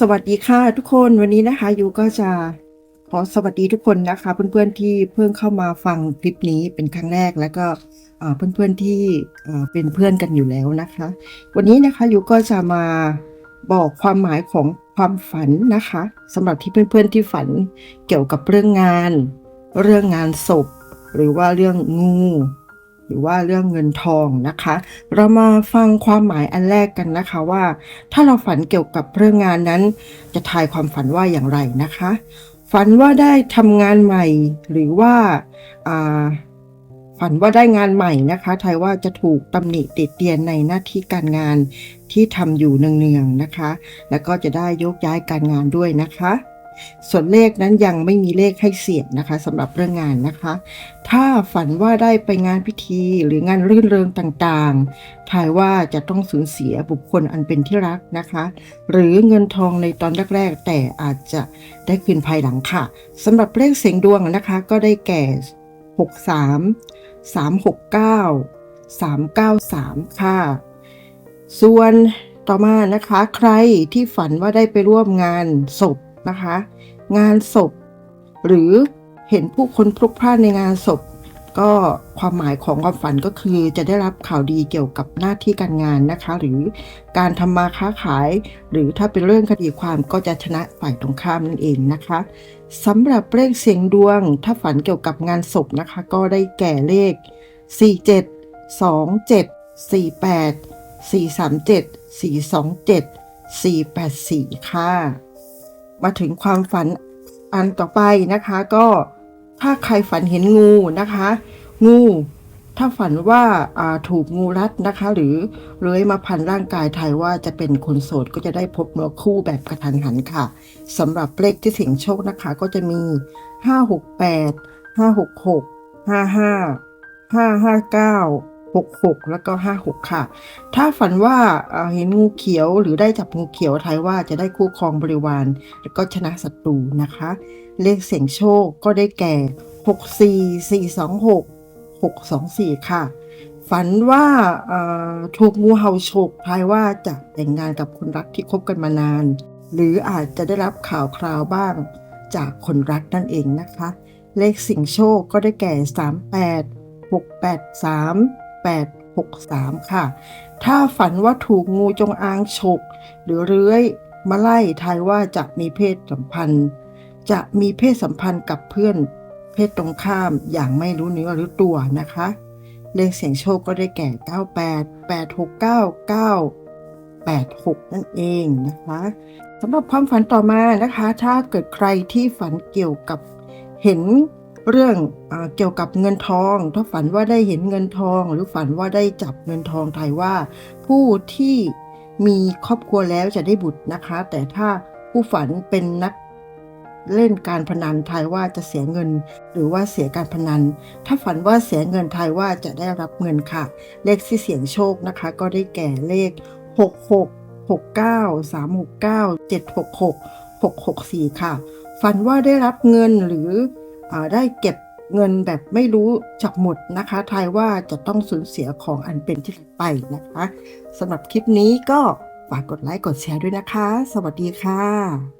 สวัสดีค่ะทุกคนวันนี้นะคะยูก็จะขอสวัสดีทุกคนนะคะ เพื่อนๆที่เพิ่งเข้ามาฟังคลิปนี้เป็นครั้งแรกแล้วก็เพื่อนๆที่เอ่อเป็นเพื่อนกันอยู่แล้วนะคะ วันนี้นะคะยูก็จะมาบอกความหมายของความฝันนะคะสำหรับที่เพื่อนๆที่ฝันเกี่ยวกับเรื่องงาน เรื่องงานศพ หรือว่าเรื่องงู หรือว่าเรื่องเงินทองนะคะ เรามาฟังความหมายอันแรกกันนะคะว่า ถ้าเราฝันเกี่ยวกับเรื่องงานนั้น จะทายความฝันว่าอย่างไรนะคะ ฝันว่าได้ทำงานใหม่ หรือว่าอ่าฝันว่าได้งานใหม่นะคะทายว่าจะถูกตำหนิติดเตียนในหน้าที่การงานที่ทำอยู่เนืองๆนะคะ แล้วก็จะได้ยกย้ายการงานด้วยนะคะ ส่วนเลขนั้นยังไม่มีเลขให้เสียงนะคะสำหรับเรื่องงานนะคะ ถ้าฝันว่าได้ไปงานพิธีหรืองานรื่นเริงต่างๆทายว่าจะต้องสูญเสียบุคคลอันเป็นที่รักนะคะ หรือเงินทองในตอนแรกๆแต่อาจจะได้คืนภายหลังค่ะสำหรับเลขเสียงดวงนะคะ ก็ได้แก่ 63 369 393 ค่ะ ส่วนต่อมานะคะ ใครที่ฝันว่าได้ไปร่วมงานศพ นะคะ งานศพ หรือเห็นผู้คนพลุกพล่านในงานศพ ก็ความหมายของความฝันก็คือจะได้รับข่าวดีเกี่ยวกับหน้าที่การงานนะคะ หรือการทำมาค้าขาย หรือถ้าเป็นเรื่องคดีความก็จะชนะฝ่ายตรงข้ามนั่นเองนะคะสำหรับเลขเสียงดวง ถ้าฝันเกี่ยวกับงานศพนะคะ ก็ได้แก่เลข 47 27 48 437 427 484 ค่ะ มาถึงความฝันอันต่อไปนะคะ ก็ถ้าใครฝันเห็นงูนะคะ งู ถ้าฝันว่าาถูกงูรัดนะคะ หรือเลื้อยมาพันร่างกายไทยว่าจะเป็นคนโสดก็จะได้พบเนื้อคู่แบบกระทันหันค่ะสำหรับเลขที่เสียงโชคนะคะ ก็จะมี 568 566 55 559 66 แล้วก็ 56 ค่ะ ถ้าฝันว่าเห็นงูเขียวหรือได้จับงูเขียวทายว่าจะได้คู่ครองบริวาร แล้วก็ชนะศัตรูนะคะ เลขเสียงโชคก็ได้แก่ 64 426 624 ค่ะ ฝันว่าถูกงูเห่าฉกทายว่าจะแต่งงานกับคนรักที่คบกันมานาน หรืออาจจะได้รับข่าวคราวบ้างจากคนรักนั่นเองนะคะ เลขสิงโชคก็ได้แก่ 38 683 863 ค่ะ ถ้าฝันว่าถูกงูจงอางฉก หรือเลื้อย มาไล่ทายว่าจะมีเพศสัมพันธ์ จะมีเพศสัมพันธ์กับเพื่อนเพศตรงข้ามอย่างไม่รู้เนื้อรู้ตัวนะคะ เลขเสียงโชคก็ได้แก่ 98 869 986 นั่นเองนะคะสำหรับความฝันต่อมานะคะ ถ้าเกิดใครที่ฝันเกี่ยวกับเห็น เรื่องอเกี่ยวกับเงินทอง ถ้าฝันว่าได้เห็นเงินทอง หรือฝันว่าได้จับเงินทองไทยว่า ผู้ที่มีครอบครัวแล้วจะได้บุตรนะคะ แต่ถ้าผู้ฝันเป็นนักเล่นการพนันทายว่าจะเสียเงิน หรือว่าเสียการพนัน ถ้าฝันว่าเสียเงินทายว่าจะได้รับเงินค่ะ เลขที่เสียงโชคนะคะ ก็ได้แก่เลข 66 69 369 766 664 ค่ะ ฝันว่าได้รับเงินหรือ ได้เก็บเงินแบบไม่รู้จักหมดนะคะ ทายว่าจะต้องสูญเสียของอันเป็นที่ไปนะคะสำหรับคลิปนี้ก็ฝากกดไลค์กดแชร์ด้วยนะคะ สวัสดีค่ะ